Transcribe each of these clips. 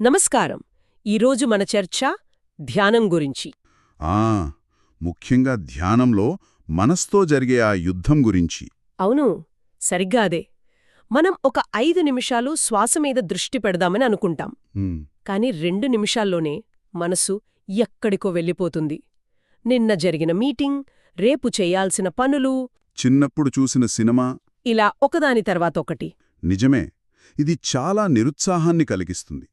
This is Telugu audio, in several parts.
నమస్కారం. ఈరోజు మన చర్చ ధ్యానం గురించి. ఆ ముఖ్యంగా ధ్యానంలో మనస్తో జరిగే ఆ యుద్ధం గురించి. అవును సరిగ్గా అదే. మనం ఒక ఐదు నిమిషాలు శ్వాస మీద దృష్టి పెడదామని అనుకుంటాం. ఉమ్, కాని రెండు నిమిషాల్లోనే మనసు ఎక్కడికో వెళ్ళిపోతుంది. నిన్న జరిగిన మీటింగ్ రేపు చేయాల్సిన పనులు. చిన్నప్పుడు చూసిన సినిమా. ఇలా ఒకదాని తర్వాత ఒకటి. నిజమే ఇది చాలా నిరుత్సాహాన్ని కలిగిస్తుంది.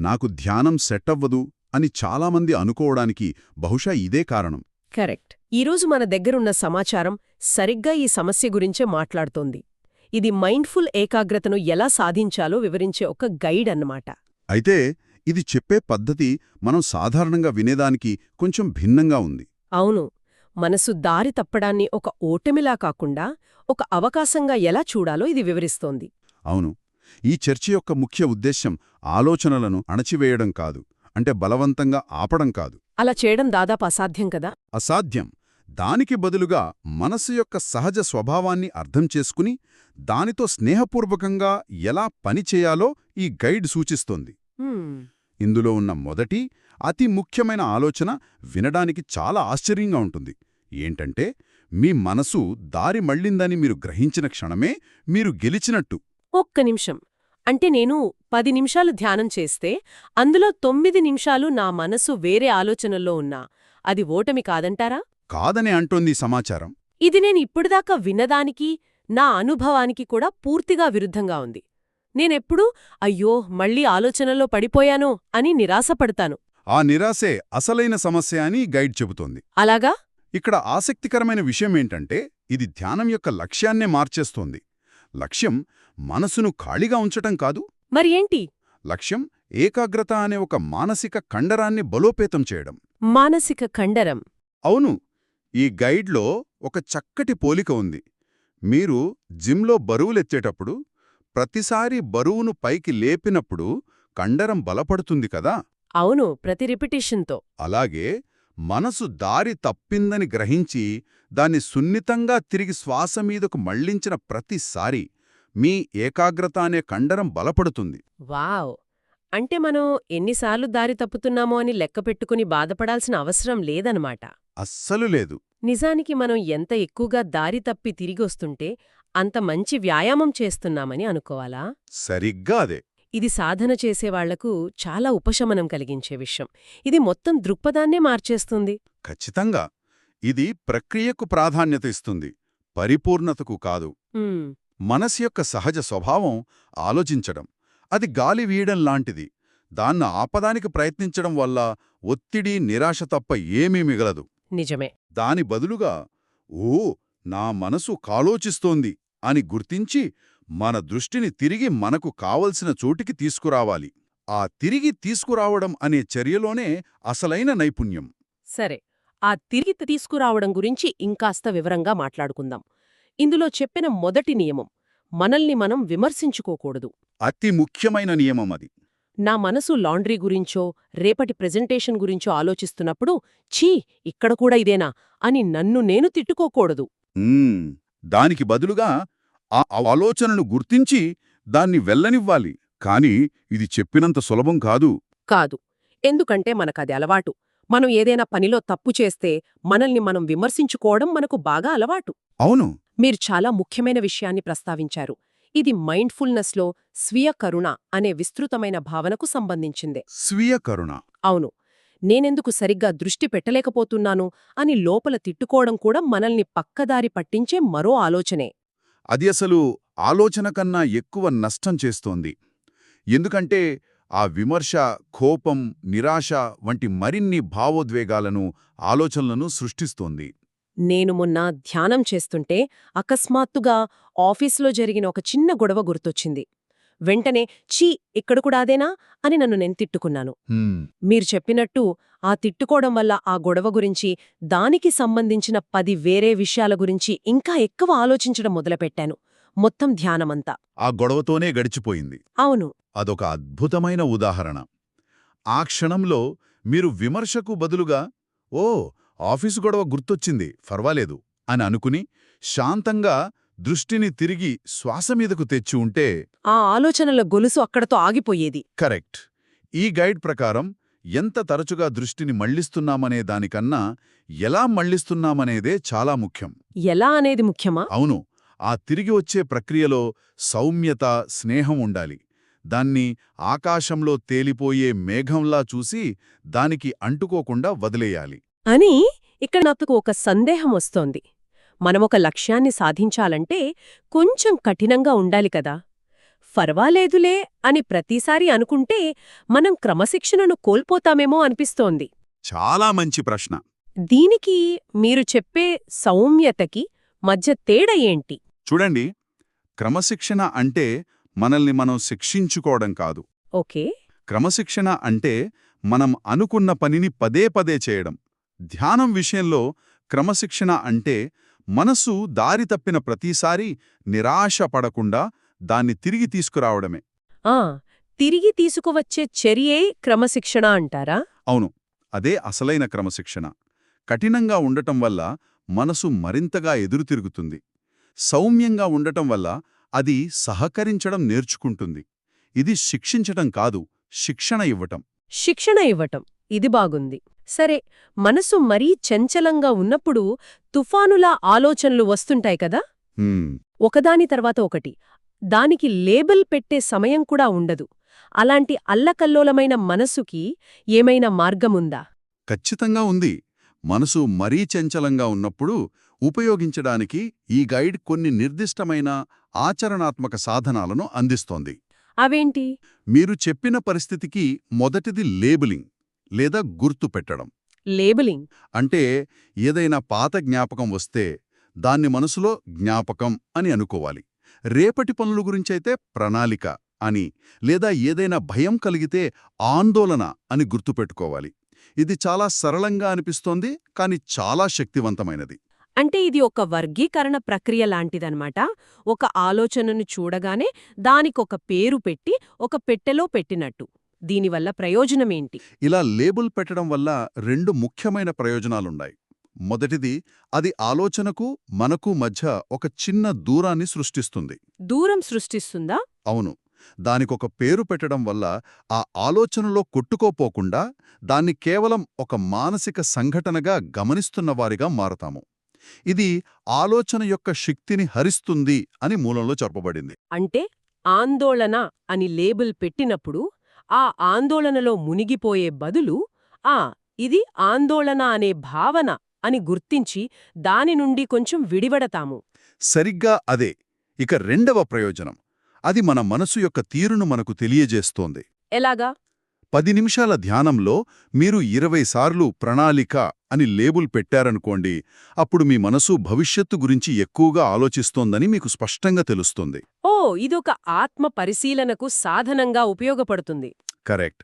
నాకు ధ్యానం సెట్ అవ్వదు అని చాలామంది అనుకోవడానికి బహుశా ఇదే కారణం. కరెక్ట్. ఈరోజు మన దగ్గరున్న సమాచారం సరిగ్గా ఈ సమస్య గురించే మాట్లాడుతోంది. ఇది మైండ్ఫుల్ ఏకాగ్రతను ఎలా సాధించాలో వివరించే ఒక గైడ్ అన్నమాట. అయితే ఇది చెప్పే పద్ధతి మనం సాధారణంగా వినేదానికి కొంచెం భిన్నంగా ఉంది. అవును. మనసు దారి తప్పడాన్ని ఒక ఓటమిలా కాకుండా ఒక అవకాశంగా ఎలా చూడాలో ఇది వివరిస్తోంది. అవును. ఈ చర్చ యొక్క ముఖ్య ఉద్దేశ్యం ఆలోచనలను అణచివేయడం కాదు అంటే బలవంతంగా ఆపడం కాదు. అలా చేయడం దాదాపు అసాధ్యం కదా? అసాధ్యం. దానికి బదులుగా మనసు యొక్క సహజ స్వభావాన్ని అర్థం చేసుకుని దానితో స్నేహపూర్వకంగా ఎలా పనిచేయాలో ఈ గైడ్ సూచిస్తోంది. ఇందులో ఉన్న మొదటి అతి ముఖ్యమైన ఆలోచన వినడానికి చాలా ఆశ్చర్యంగా ఉంటుంది. ఏంటంటే మీ మనసు దారి మళ్ళిందని మీరు గ్రహించిన క్షణమే మీరు గెలిచినట్టు. ఒక్క నిమిషం. అంటే నేను పది నిమిషాలు ధ్యానం చేస్తే అందులో తొమ్మిది నిమిషాలు నా మనసు వేరే ఆలోచనల్లో ఉన్నా. అది ఓటమి కాదంటారా? కాదనే అంటోంది సమాచారం. ఇది నేను ఇప్పటిదాకా విన్నదానికి నా అనుభవానికి కూడా పూర్తిగా విరుద్ధంగా ఉంది. నేనెప్పుడూ అయ్యో మళ్ళీ ఆలోచనలో పడిపోయానో అని నిరాశపడతాను. ఆ నిరాశే అసలైన సమస్య అని గైడ్ చెబుతోంది. అలాగా? ఇక్కడ ఆసక్తికరమైన విషయం ఏంటంటే ఇది ధ్యానం యొక్క లక్ష్యాన్నే మార్చేస్తోంది. లక్ష్యం మనసును ఖాళీగా ఉంచటం కాదు. మరి ఏంటి లక్ష్యం ఏకాగ్రత అనే ఒక మానసిక కండరాన్ని బలోపేతం చేయడం. మానసిక కండరం. అవును ఈ గైడ్లో ఒక చక్కటి పోలిక ఉంది. మీరు జిమ్లో బరువులెత్తేటప్పుడు ప్రతిసారి బరువును పైకి లేపినప్పుడు కండరం బలపడుతుంది కదా? అవును ప్రతి రిపిటేషన్తో. అలాగే మనసు దారి తప్పిందని గ్రహించి దాన్ని సున్నితంగా తిరిగి శ్వాస మీదకు మళ్ళించిన ప్రతిసారి మీ ఏకాగ్రత అనే కండరం బలపడుతుంది. వావ్! అంటే మనం ఎన్నిసార్లు దారి తప్పుతున్నామో అని లెక్క పెట్టుకుని బాధపడాల్సిన అవసరం లేదనమాట. అస్సలు లేదు. నిజానికి మనం ఎంత ఎక్కువగా దారి తప్పి తిరిగొస్తుంటే అంత మంచి వ్యాయామం చేస్తున్నామని అనుకోవాలా? సరిగ్గా అదే. ఇది సాధన చేసేవాళ్ళకు చాలా ఉపశమనం కలిగించే విషయం. ఇది మొత్తం దృక్పథాన్నే మార్చేస్తుంది. ఖచ్చితంగా. ఇది ప్రక్రియకు ప్రాధాన్యత ఇస్తుంది. పరిపూర్ణతకు కాదు. మనసు యొక్క సహజ స్వభావం ఆలోచించడం. అది గాలి వీయడం లాంటిది. దాన్ని ఆపదానికి ప్రయత్నించడం వల్ల ఒత్తిడి నిరాశ తప్ప ఏమీ మిగలదు. నిజమే. దాని బదులుగా ఓ నా మనసు కాలోచిస్తోంది అని గుర్తించి మన దృష్టిని తిరిగి మనకు కావలసిన చోటికి తీసుకురావాలి. ఆ తిరిగి తీసుకురావడం అనే చర్యలోనే అసలైన నైపుణ్యం. సరే ఆ తిరిగి తీసుకురావడం గురించి ఇంకాస్త వివరంగా మాట్లాడుకుందాం. ఇందులో చెప్పిన మొదటి నియమం మనల్ని మనం విమర్శించుకోకూడదు. అతి ముఖ్యమైన నియమం అది. నా మనసు లాండ్రీ గురించో రేపటి ప్రెజెంటేషన్ గురించో ఆలోచిస్తున్నప్పుడు ఛీ ఇక్కడ కూడా ఇదేనా అని నన్ను నేను తిట్టుకోకూడదు. దానికి బదులుగా ఆ ఆలోచనను గుర్తించి దాన్ని వెళ్ళనివ్వాలి. కాని ఇది చెప్పినంత సులభం కాదు. కాదు. ఎందుకంటే మనకది అలవాటు. మనం ఏదైనా పనిలో తప్పు చేస్తే మనల్ని మనం విమర్శించుకోవడం మనకు బాగా అలవాటు. అవును. మీరు చాలా ముఖ్యమైన విషయాన్ని ప్రస్తావించారు. ఇది మైండ్ఫుల్నెస్లో స్వీయ కరుణ అనే విస్తృతమైన భావనకు సంబంధించిందే. స్వీయ కరుణ. అవును. నేనెందుకు సరిగ్గా దృష్టి పెట్టలేకపోతున్నాను అని లోపల తిట్టుకోవడం కూడా మనల్ని పక్కదారి పట్టించే మరో ఆలోచనే. అది అసలు ఆలోచన కన్నా ఎక్కువ నష్టం చేస్తోంది. ఎందుకంటే ఆ విమర్శ కోపం నిరాశ వంటి మరిన్ని భావోద్వేగాలను ఆలోచనలను సృష్టిస్తోంది. నేను మొన్న ధ్యానం చేస్తుంటే అకస్మాత్తుగా ఆఫీసులో జరిగిన ఒక చిన్న గొడవ గుర్తొచ్చింది. వెంటనే చీ ఇక్కడ కూడా అదేనా? అని నన్ను నేను తిట్టుకున్నాను. మీరు చెప్పినట్టు ఆ తిట్టుకోవడం వల్ల ఆ గొడవ గురించి దానికి సంబంధించిన పది వేరే విషయాల గురించి ఇంకా ఎక్కువ ఆలోచించడం మొదలుపెట్టాను. మొత్తం ధ్యానమంతా. ఆ గొడవతోనే గడిచిపోయింది. అవును. అదొక అద్భుతమైన ఉదాహరణ. ఆ క్షణంలో మీరు విమర్శకు బదులుగా ఓ ఆఫీసు గొడవ గుర్తొచ్చింది ఫర్వాలేదు అని అనుకుని శాంతంగా దృష్టిని తిరిగి శ్వాస మీదకు తెచ్చి ఉంటే ఆ ఆలోచనల గొలుసు అక్కడతో ఆగిపోయేది. కరెక్ట్. ఈ గైడ్ ప్రకారం ఎంత తరచుగా దృష్టిని మళ్ళిస్తున్నామనే దానికన్నా ఎలా మళ్ళిస్తున్నామనేదే చాలా ముఖ్యం. ఎలా అనేది ముఖ్యమా? అవును. ఆ తిరిగి వచ్చే ప్రక్రియలో సౌమ్యత స్నేహం ఉండాలి. దాన్ని ఆకాశంలో తేలిపోయే మేఘంలా చూసి దానికి అంటుకోకుండా వదిలేయాలి. అని ఇక్కడ నాకు ఒక సందేహం వస్తోంది. మనమొక లక్ష్యాన్ని సాధించాలంటే కొంచెం కఠినంగా ఉండాలి కదా. ఫర్వాలేదులే అని ప్రతిసారి అనుకుంటే మనం క్రమశిక్షణను కోల్పోతామేమో అనిపిస్తోంది. చాలా మంచి ప్రశ్న. దీనికి మీరు చెప్పే సౌమ్యతకి మధ్య తేడా ఏంటి? చూడండి క్రమశిక్షణ అంటే మనల్ని మనం శిక్షించుకోవడం కాదు. ఓకే. క్రమశిక్షణ అంటే మనం అనుకున్న పనిని పదే పదే చేయడం. ధ్యానం విషయంలో క్రమశిక్షణ అంటే మనసు దారి తప్పిన ప్రతిసారి నిరాశ పడకుండా దాన్ని తిరిగి తీసుకురావడమే. ఆ తిరిగి తీసుకువచ్చే చర్యే క్రమశిక్షణ అంటారా? అవును అదే అసలైన క్రమశిక్షణ. కఠినంగా ఉండటం వల్ల మనసు మరింతగా ఎదురుతిరుగుతుంది. సౌమ్యంగా ఉండటం వల్ల అది సహకరించడం నేర్చుకుంటుంది. ఇది శిక్షించటం కాదు శిక్షణ ఇవ్వటం. శిక్షణ ఇవ్వటం. ఇది బాగుంది. సరే మనసు మరీ చంచలంగా ఉన్నప్పుడు తుఫానులా ఆలోచనలు వస్తుంటాయి కదా? ఒకదాని తర్వాత ఒకటి. దానికి లేబుల్ పెట్టే సమయం కూడా ఉండదు. అలాంటి అల్లకల్లోలమైన మనసుకి ఏమైనా మార్గముందా? ఖచ్చితంగా ఉంది. మనసు మరీ చంచలంగా ఉన్నప్పుడు ఉపయోగించడానికి ఈ గైడ్ కొన్ని నిర్దిష్టమైన ఆచరణాత్మక సాధనాలను అందిస్తోంది. అవేంటి? మీరు చెప్పిన పరిస్థితికి మొదటిది లేబులింగ్. లేదా గుర్తు పెట్టడం. లేబులింగ్. అంటే ఏదైనా పాత జ్ఞాపకం వస్తే దాన్ని మనసులో జ్ఞాపకం అని అనుకోవాలి. రేపటి పనుల గురించైతే ప్రణాళిక అని లేదా ఏదైనా భయం కలిగితే ఆందోళన అని గుర్తుపెట్టుకోవాలి ఇది చాలా సరళంగా అనిపిస్తోంది కాని చాలా శక్తివంతమైనది. అంటే ఇది ఒక వర్గీకరణ ప్రక్రియ లాంటిదన్నమాట. ఒక ఆలోచనను చూడగానే దానికొక పేరు పెట్టి ఒక పెట్టెలో పెట్టినట్టు. దీనివల్ల ప్రయోజనమేంటి? ఇలా లేబుల్ పెట్టడం వల్ల రెండు ముఖ్యమైన ప్రయోజనాలున్నాయి. మొదటిది అది ఆలోచనకు మనకు మధ్య ఒక చిన్న దూరాన్ని సృష్టిస్తుంది. దూరం సృష్టిస్తుందా? అవును. దానికొక పేరు పెట్టడం వల్ల ఆ ఆలోచనలో కొట్టుకోపోకుండా దాన్ని కేవలం ఒక మానసిక సంఘటనగా గమనిస్తున్నవారిగా మారతాము. ఇది ఆలోచన యొక్క శక్తిని హరిస్తుంది అని మూలంలో చెప్పబడింది. అంటే ఆందోళన అని లేబుల్ పెట్టినప్పుడు ఆ ఆందోళనలో మునిగిపోయే బదులు ఆ ఇది ఆందోళన అనే భావన అని గుర్తించి దాని నుండి కొంచెం విడివడతాము. సరిగ్గా అదే. ఇక రెండవ ప్రయోజనం. అది మన మనసు యొక్క తీరును మనకు తెలియజేస్తోంది. ఎలాగా? పది నిమిషాల ధ్యానంలో మీరు ఇరవై సార్లు ప్రణాళిక అని లేబుల్ పెట్టారనుకోండి అప్పుడు మీ మనసు భవిష్యత్తు గురించి ఎక్కువగా ఆలోచిస్తోందని మీకు స్పష్టంగా తెలుస్తుంది. ఓ ఇదొక ఆత్మ పరిశీలనకు సాధనంగా ఉపయోగపడుతుంది. కరెక్ట్.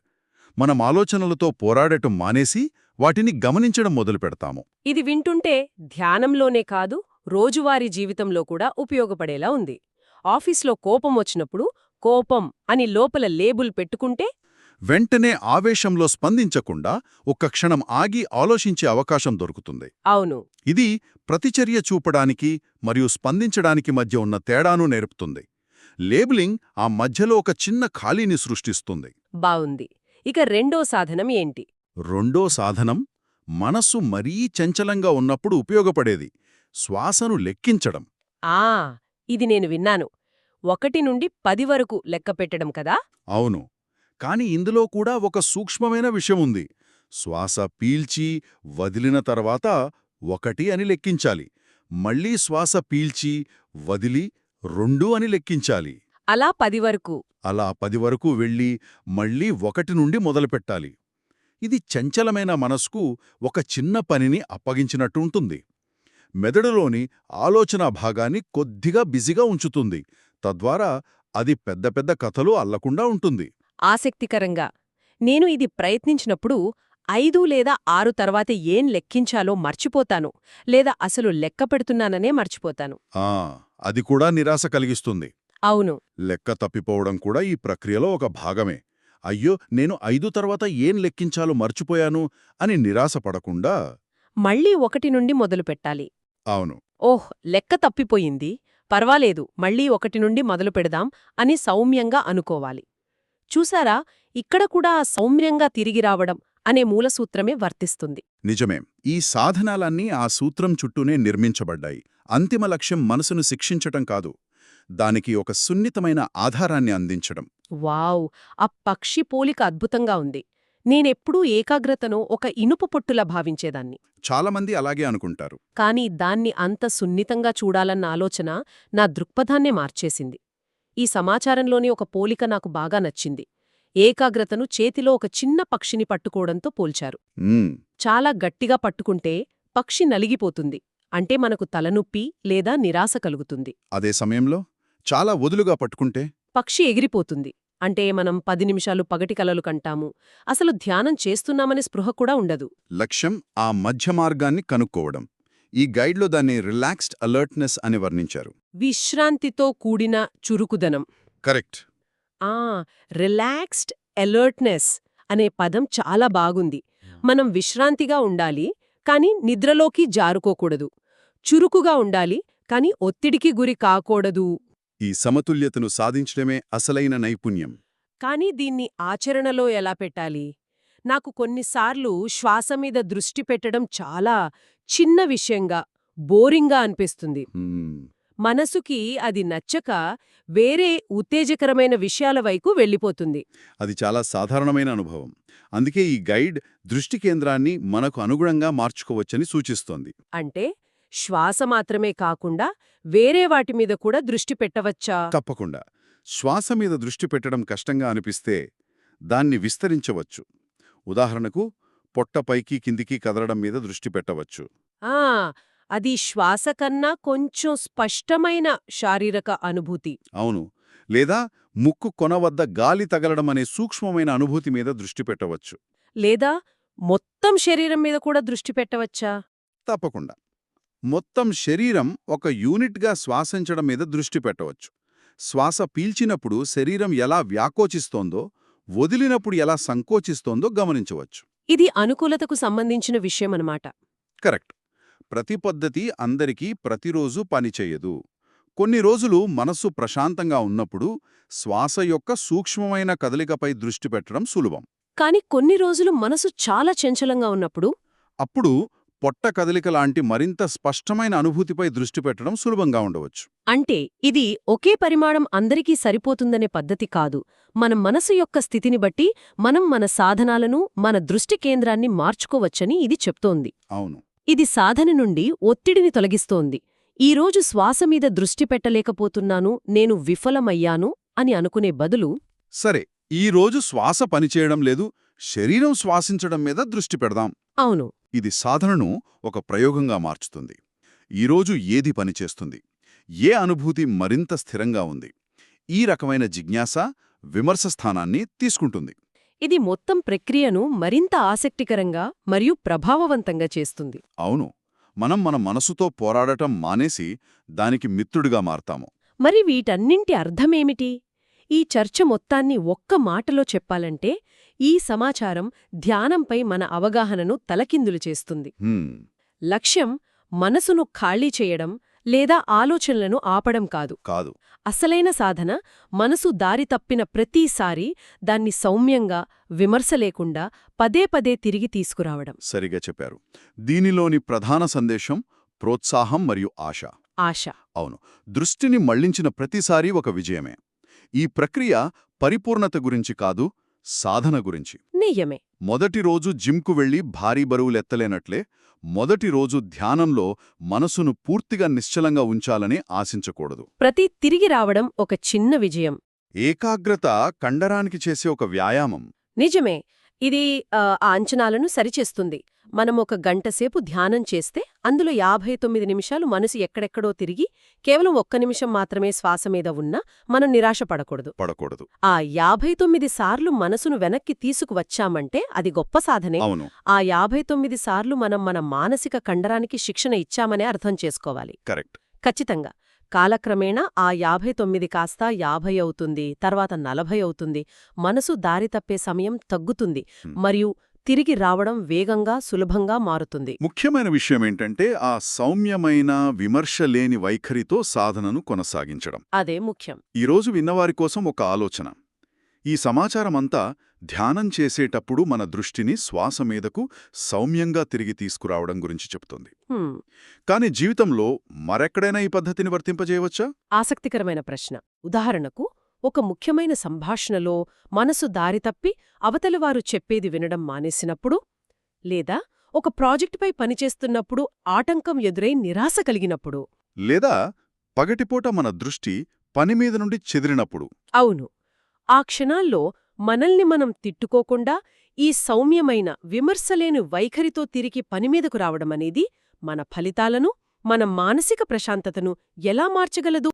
మనం ఆలోచనలతో పోరాడటం మానేసి వాటిని గమనించడం మొదలుపెడతాము ఇది వింటుంటే ధ్యానంలోనే కాదు రోజువారీ జీవితంలో కూడా ఉపయోగపడేలా ఉంది. ఆఫీస్లో కోపం వచ్చినప్పుడు కోపం అని లోపల లేబుల్ పెట్టుకుంటే వెంటనే ఆవేశంలో స్పందించకుండా ఒక్క క్షణం ఆగి ఆలోచించే అవకాశం దొరుకుతుంది. అవును. ఇది ప్రతిచర్య చూపడానికి మరియు స్పందించడానికి మధ్య ఉన్న తేడాను నేర్పుతుంది. లేబులింగ్ ఆ మధ్యలో ఒక చిన్న ఖాళీని సృష్టిస్తుంది. బావుంది. ఇక రెండో సాధనం ఏంటి? రెండో సాధనం మనస్సు మరీ చంచలంగా ఉన్నప్పుడు ఉపయోగపడేది శ్వాసను లెక్కించడం. ఆ! ఇది నేను విన్నాను. ఒకటి నుండి పది వరకు లెక్క పెట్టడం కదా? అవును. కాని ఇందులో కూడా ఒక సూక్ష్మమైన విషయం ఉంది. శ్వాస పీల్చి వదిలిన తర్వాత ఒకటి అని లెక్కించాలి. మళ్ళీ శ్వాస పీల్చి వదిలి రెండు అని లెక్కించాలి. అలా పది వరకు. అలా పది వరకు వెళ్ళి మళ్ళీ ఒకటి నుండి మొదలుపెట్టాలి. ఇది చంచలమైన మనస్కు ఒక చిన్న పనిని అప్పగించినట్టుంటుంది మెదడులోని ఆలోచనా భాగాన్ని కొద్దిగా బిజీగా ఉంచుతుంది. తద్వారా అది పెద్ద పెద్ద కథలు అల్లకుండా ఉంటుంది. ఆసక్తికరంగా. నేను ఇది ప్రయత్నించినప్పుడు ఐదు లేదా ఆరు తర్వాత ఏం లెక్కించాలో మర్చిపోతాను లేదా అసలు లెక్క పెడుతున్నాననే మర్చిపోతాను. ఆ అది కూడా నిరాశ కలిగిస్తుంది. అవును. లెక్క తప్పిపోవడం కూడా ఈ ప్రక్రియలో ఒక భాగమే. అయ్యో నేను ఐదు తర్వాత ఏం లెక్కించాలో మర్చిపోయాను అని నిరాశపడకుండా మళ్ళీ ఒకటి నుండి మొదలుపెట్టాలి అవును. ఓహ్ లెక్క తప్పిపోయింది. పర్వాలేదు మళ్ళీ ఒకటి నుండి మొదలు పెడదాం అని సౌమ్యంగా అనుకోవాలి. చూసారా ఇక్కడ కూడా ఆ సౌమ్యంగా తిరిగి రావడం అనే మూలసూత్రమే వర్తిస్తుంది. నిజమే. ఈ సాధనాలన్నీ ఆ సూత్రం చుట్టూనే నిర్మించబడ్డాయి. అంతిమ లక్ష్యం మనసును శిక్షించటం కాదు. దానికి ఒక సున్నితమైన ఆధారాన్ని అందించడం. వావ్! ఆ పక్షి పోలిక అద్భుతంగా ఉంది. నేనెప్పుడూ ఏకాగ్రతను ఒక ఇనుప పొట్టులా భావించేదాన్ని. చాలామంది అలాగే అనుకుంటారు. కాని దాన్ని అంత సున్నితంగా చూడాలన్న ఆలోచన నా దృక్పథాన్నే మార్చేసింది. ఈ సమాచారంలోని ఒక పోలిక నాకు బాగా నచ్చింది. ఏకాగ్రతను చేతిలో ఒక చిన్న పక్షిని పట్టుకోవడంతో పోల్చారు. చాలా గట్టిగా పట్టుకుంటే పక్షి నలిగిపోతుంది. అంటే మనకు తలనొప్పి లేదా నిరాశ కలుగుతుంది. అదే సమయంలో చాలా వదులుగా పట్టుకుంటే? పక్షి ఎగిరిపోతుంది. అంటే మనం పది నిమిషాలు పగటి కలలు కంటాము. అసలు ధ్యానం చేస్తున్నామనే స్పృహ కూడా ఉండదు. లక్ష్యం ఆ మధ్య మార్గాన్ని కనుక్కోవడం. ఈ గైడ్లో దాన్ని రిలాక్స్డ్ అలర్ట్నెస్ అని వర్ణించారు. విశ్రాంతితో కూడిన చురుకుదనం. కరెక్ట్. ఆ రిలాక్స్డ్ అలర్ట్నెస్ అనే పదం చాలా బాగుంది. మనం విశ్రాంతిగా ఉండాలి కాని నిద్రలోకి జారుకోకూడదు. చురుకుగా ఉండాలి కాని ఒత్తిడికి గురి కాకూడదు. ఈ సమతుల్యతను సాధించడమే అసలైన నైపుణ్యం. కానీ దీన్ని ఆచరణలో ఎలా పెట్టాలి? నాకు కొన్నిసార్లు శ్వాస మీద దృష్టి పెట్టడం చాలా చిన్న విషయంగా బోరింగ్గా అనిపిస్తుంది. మ్మ్. మనసుకి అది నచ్చక వేరే ఉత్తేజకరమైన విషయాల వైపు వెళ్ళిపోతుంది. అది చాలా సాధారణమైన అనుభవం. అందుకే ఈ గైడ్ దృష్టి కేంద్రాన్ని మనకు అనుగుణంగా మార్చుకోవచ్చని సూచిస్తోంది. అంటే శ్వాస మాత్రమే కాకుండా వేరే వాటి మీద కూడా దృష్టి పెట్టవచ్చా? తప్పకుండా. శ్వాస మీద దృష్టి పెట్టడం కష్టంగా అనిపిస్తే దాన్ని విస్తరించవచ్చు. ఉదాహరణకు పొట్ట పైకి కిందికి కదలడం మీద దృష్టి పెట్టవచ్చు. ఆ! అది శ్వాస కన్నా కొంచెం స్పష్టమైన శారీరక అనుభూతి. అవును. లేదా ముక్కు కొన వద్ద గాలి తగలడం అనే సూక్ష్మమైన అనుభూతి మీద దృష్టి పెట్టవచ్చు. లేదా మొత్తం శరీరం మీద కూడా దృష్టి పెట్టవచ్చా? తప్పకుండా. మొత్తం శరీరం ఒక యూనిట్గా శ్వాసించడం మీద దృష్టి పెట్టవచ్చు. శ్వాస పీల్చినప్పుడు శరీరం ఎలా వ్యాకోచిస్తోందో వదిలినప్పుడు ఎలా సంకోచిస్తోందో గమనించవచ్చు. ఇది అనుకూలతకు సంబంధించిన విషయమన్నమాట కరెక్ట్. ప్రతి పద్ధతి అందరికీ ప్రతిరోజు పనిచేయదు కొన్ని రోజులు మనస్సు ప్రశాంతంగా ఉన్నప్పుడు శ్వాస యొక్క సూక్ష్మమైన కదలికపై దృష్టి పెట్టడం సులభం. కాని కొన్ని రోజులు మనసు చాలా చంచలంగా ఉన్నప్పుడు? అప్పుడు పొట్ట కదలిక లాంటి మరింత స్పష్టమైన అనుభూతిపై దృష్టి పెట్టడం సులభంగా ఉండవచ్చు. అంటే ఇది ఒకే పరిమాణం అందరికీ సరిపోతుందనే పద్ధతి కాదు. మన మనసు యొక్క స్థితిని బట్టి మనం మన సాధనాలను మన దృష్టి కేంద్రాన్ని మార్చుకోవచ్చని ఇది చెప్తోంది. అవును. ఇది సాధన నుండి ఒత్తిడిని తొలగిస్తోంది. ఈరోజు శ్వాస మీద దృష్టి పెట్టలేకపోతున్నాను నేను విఫలమయ్యాను అని అనుకునే బదులు సరే ఈ రోజు శ్వాస పనిచేయడం లేదు శరీరం శ్వాసించడం మీద దృష్టి పెడదాం. అవును. ఇది సాధనను ఒక ప్రయోగంగా మార్చుతుంది. ఈరోజు ఏది పనిచేస్తుంది ఏ అనుభూతి మరింత స్థిరంగా ఉంది? ఈ రకమైన జిజ్ఞాస విమర్శ స్థానాన్ని తీసుకుంటుంది. ఇది మొత్తం ప్రక్రియను మరింత ఆసక్తికరంగా మరియు ప్రభావవంతంగా చేస్తుంది. అవును. మనం మన మనసుతో పోరాడటం మానేసి దానికి మిత్రుడిగా మారతాము. మరి వీటన్నింటి అర్థమేమిటి? ఈ చర్చ మొత్తాన్ని ఒక్క మాటలో చెప్పాలంటే ఈ సమాచారం ధ్యానంపై మన అవగాహనను తలకిందులు చేస్తుంది. లక్ష్యం మనసును ఖాళీ చేయడం లేదా ఆలోచనలను ఆపడం కాదు. కాదు. అసలైన సాధన మనసు దారి తప్పిన ప్రతిసారి దాన్ని సౌమ్యంగా విమర్శ లేకుండా పదే పదే తిరిగి తీసుకురావడం. సరిగా చెప్పారు. దీనిలోని ప్రధాన సందేశం ప్రోత్సాహం మరియు ఆశ. ఆశ. అవును. దృష్టిని మళ్ళించిన ప్రతిసారీ ఒక విజయమే. ఈ ప్రక్రియ పరిపూర్ణత గురించి కాదు సాధన గురించి. నిజమే మొదటి రోజు జిమ్కు వెళ్ళి భారీ బరువులెత్తలేనట్లే మొదటి రోజు ధ్యానంలో మనసును పూర్తిగా నిశ్చలంగా ఉంచాలని ఆశించకూడదు. ప్రతి తిరిగి రావడం ఒక చిన్న విజయం. ఏకాగ్రత కండరానికి చేసే ఒక వ్యాయామం. నిజమే. ఇది ఆ, అంచనాలను సరిచేస్తుంది. మనం ఒక గంటసేపు ధ్యానం చేస్తే అందులో యాభై తొమ్మిది నిమిషాలు మనసు ఎక్కడెక్కడో తిరిగి కేవలం ఒక్క నిమిషం మాత్రమే శ్వాస మీద ఉన్నా మనం నిరాశపడకూడదు. పడకూడదు. ఆ యాభై తొమ్మిది సార్లు మనసును వెనక్కి తీసుకువచ్చామంటే అది గొప్ప సాధనే. ఆ యాభై తొమ్మిది సార్లు మనం మన మానసిక కండరానికి శిక్షణ ఇచ్చామనే అర్థం చేసుకోవాలి. కరెక్ట్. ఖచ్చితంగా. కాలక్రమేణా ఆ యాభై తొమ్మిది కాస్త యాభై అవుతుంది తర్వాత నలభై అవుతుంది. మనసు దారి తప్పే సమయం తగ్గుతుంది. మరియు తిరిగి రావడం వేగంగా సులభంగా మారుతుంది. ముఖ్యమైన విషయం ఏంటంటే ఆ సౌమ్యమైన విమర్శ లేని వైఖరితో సాధనను కొనసాగించడం. అదే ముఖ్యం. ఈరోజు విన్నవారి కోసం ఒక ఆలోచన. ఈ సమాచారమంతా ధ్యానం చేసేటప్పుడు మన దృష్టిని శ్వాస మీదకు సౌమ్యంగా తిరిగి తీసుకురావడం గురించి చెప్తుంది. హ్మ్, కాని జీవితంలో మరెక్కడైనా ఈ పద్ధతిని వర్తింపజేయవచ్చా? ఆసక్తికరమైన ప్రశ్న. ఉదాహరణకు ఒక ముఖ్యమైన సంభాషణలో మనసు దారి తప్పి అవతలివారు చెప్పేది వినడం మానేసినప్పుడు లేదా ఒక ప్రాజెక్టుపై పనిచేస్తున్నప్పుడు ఆటంకం ఎదురై నిరాశ కలిగినప్పుడు. లేదా పగటిపూట మన దృష్టి పనిమీద నుండి చెదిరినప్పుడు. అవును. ఆ క్షణాల్లో మనల్ని మనం తిట్టుకోకుండా ఈ సౌమ్యమైన విమర్శలేని వైఖరితో తిరిగి పనిమీదకు రావడమనేది మన ఫలితాలను మన మానసిక ప్రశాంతతను ఎలా మార్చగలదు?